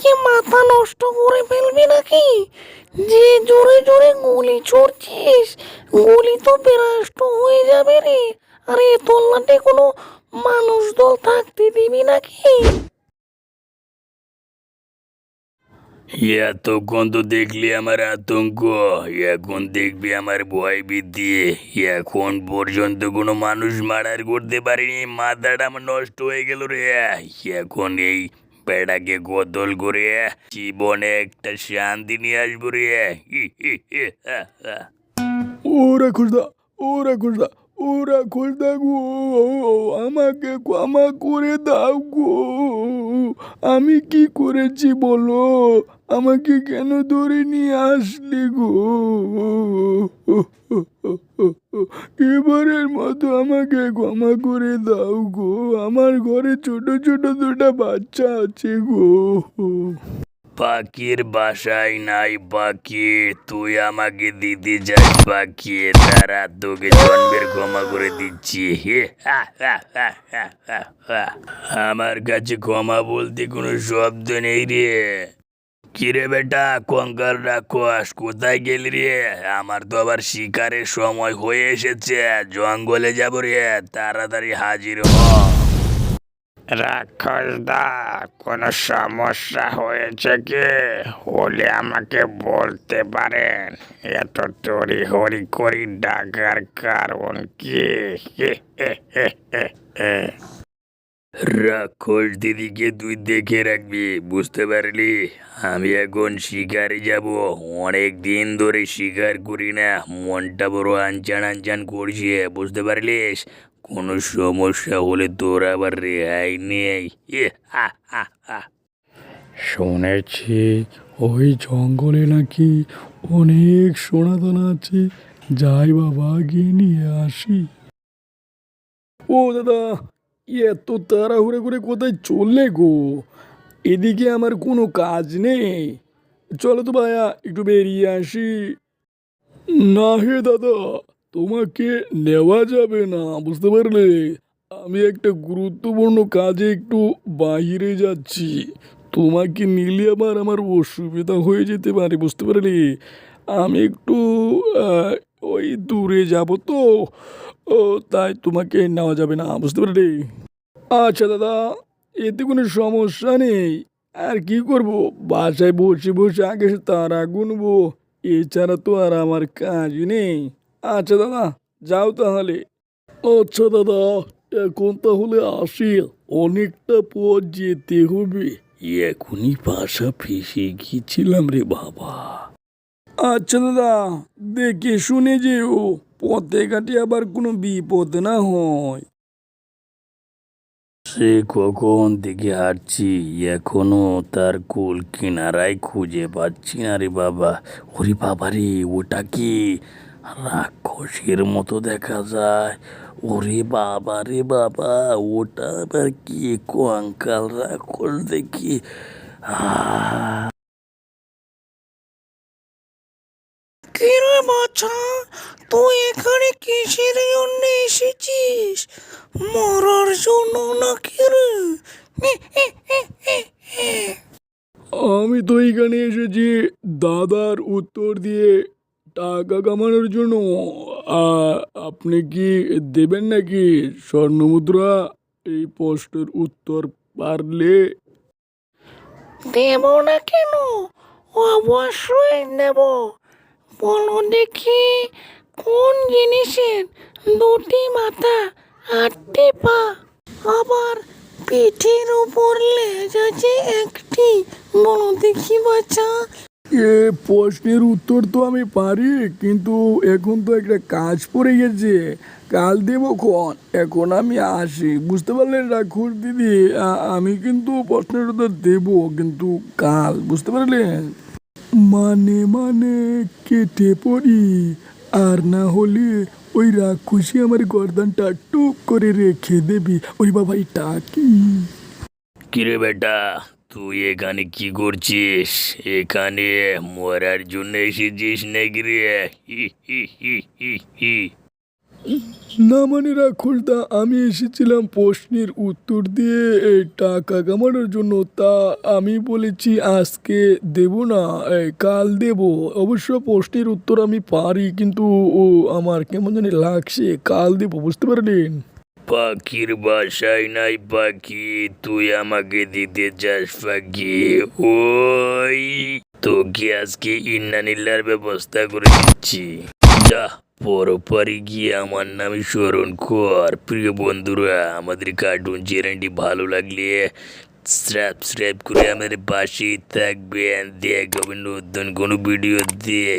কি মাথা নষ্ট করে ফেলবি নাকি? যে জোরে জোরে গুলি ছড়ছিস, গুলি তো বিরাষ্ট হয়ে যাবে রে। আরে তোল্লাতে কোনো মানুষ দল থাকতে দিবি নাকি? এতক্ষণ তো দেখলি আমার আতঙ্ক, এখন দেখবি আমার ভয় বৃদ্ধি। এখন পর্যন্ত কোনো মানুষ মার্ডার করতে পারিনি, মাথাটা আমার নষ্ট হয়ে গেল রে। এখন এই বেড়াকে কতল করে জীবনে একটা শান্তি নিয়ে আসব রে ওরা খুঁজদা ওরা খুঁজদা ওরা খুঁজদা গো আমাকে ক্ষমা করে দাও গো। আমি কি করেছি বলো? আমাকে কেন ধরে নিয়ে আসলি গো? এবারের মতো আমাকে ক্ষমা করে দাও গো। আমার ঘরে ছোট ছোট দুটা বাচ্চা আছে গো। পাখির বাসায় নাই, পাখি। তুই আমাকে দিতে যাস, পাখি। তারা তোকে জন্মের ক্ষমা করে দিচ্ছি। হে আমার কাছে ক্ষমা বলতে কোনো শব্দ নেই রে। কিরে বেটা, কঙ্কাল রাক্ষস, কোথায় গেলি রে? আমার তো আবার শিকারের সময় হয়ে এসেছে। জঙ্গলে যাব রে, তাড়াতাড়ি হাজির হ। রাক্ষসদা, কোনো সমস্যা হয়েছে কি? হলে আমাকে বলতে পারেন। এত তরি হরি করি ডাকার কারণ কি? রাক্ষস দিদিকে তুই দেখে রাখবি, বুঝতে পারলি? আমি এখন শিকারে যাব। অনেক দিন ধরে শিকার করি না, মনটা বড় আনচান আনচান করছে, বুঝতে পারলিস? কোনো সমস্যা হলে তোর আবার রেহাই নেই। ইয়ে। শুনেছি ওই জঙ্গলে নাকি অনেক সোনাদানা আছে। যাই বাবা, গিয়ে নিয়ে আসি। ও দাদা, এত তাড়াহুড়ো করে কোথায় চললে গো? এদিকে আমার কোনো কাজ নেই। চলো তো ভাইয়া একটু বেরিয়ে আসি। না হে দাদা তোমাকে নেওয়া যাবে না, বুঝতে পারলে? আমি একটা গুরুত্বপূর্ণ কাজে একটু বাইরে যাচ্ছি। তোমাকে নিলে আবার আমার অসুবিধা হয়ে যেতে পারে, বুঝতে পারলি? আমি একটু ওই দূরে যাব তো। ও, তাই তোমাকে নেওয়া যাবে না, বুঝতে পারলি? আচ্ছা দাদা, এতে কোনো সমস্যা নেই। আর কি করব? বাসায় বসে বসে আগে তারা গুনবো, এছাড়া তো আর আমার কাজ নেই। আচ্ছা দাদা, যাও তাহলে। আচ্ছা দাদা, এখন তাহলে আসি। অনেকটা পথ যেতে হবে। এখনই বাসা ফেসে গিয়েছিলাম রে বাবা। আচ্ছা দাদা, দেখে শুনে যেও, পথে ঘাটে আবার কোনো বিপদ না হয়। সে কখন থেকে হাঁটছি এখনও তার কুল কিনারায় খুঁজে পাচ্ছি না রে বাবা। ওরে বাবা রে ওটা কি? রাক্ষসের মতো দেখা যায়। ওরে বাবা রে বাবা ওটা আবার কি? কঙ্কাল রাক্ষস দেখি। কিরে বাছা তুই এখানে কিসের জন্য এসেছিস? মরার জন্য নাকি রে? আমি তো এখানে এসেছি দাদার উত্তর দিয়ে টাকা কামানোর জন্য। আপনি কি দেবেন নাকি স্বর্ণমুদ্রা? এই প্রশ্নের উত্তর পারলে। দেব না কেন? অবশ্যই নেব বলো দেখি, কোন জিনিসের দুটি মাথা আটটি পা? আবার পিঠের উপর লেজ আছে একটি। বলো দেখি বাচ্চা এ প্রশ্নের উত্তর তো আমি পারি, কিন্তু এখন তো একটা কাজ পড়ে গেছে। কাল দেবো ক্ষণ এখন আমি আসি। বুঝতে পারলেন রাখুর দিদি? আমি কিন্তু প্রশ্নের উত্তর দেবো, কিন্তু কাল, বুঝতে পারলেন? মানে মানে কেটে পড়ি। আর না হলে ওই রাক্ষসী আমার গর্দানটা টুক করে রেখে দেবি। ওই বাবা এটা কি? কিরে বেটা তুই এখানে কি করছিস? এখানে মরার জন্য এসেছিস নাকি রে? হি হি হি হি হি। না মানে রাক্ষসদা আমি এসেছিলাম প্রশ্নের উত্তর দিয়ে এই টাকা কামানোর জন্য। তা আমি বলেছি আজকে দেব না কাল দেব। অবশ্য প্রশ্নের উত্তর আমি পারি, কিন্তু ও আমার কেমন জানি লাগছে, কাল দেব, বুঝতে পারলেন? পাখির বাসায় নাই পাখি, তুই আমাকে দিতে চাস পাখি। ওই, তোকে আজকে ইন্নানিল্লার ব্যবস্থা করে দিচ্ছি। যা পরপারে গিয়ে আমার নামে স্মরণ কর। প্রিয় বন্ধুরা, আমাদের কার্টুন চ্যানেলটি ভালো লাগলে সাবস্ক্রাইব করে আমাদের পাশেই থাকবেন। দেখ নতুন কোনো ভিডিও দিয়ে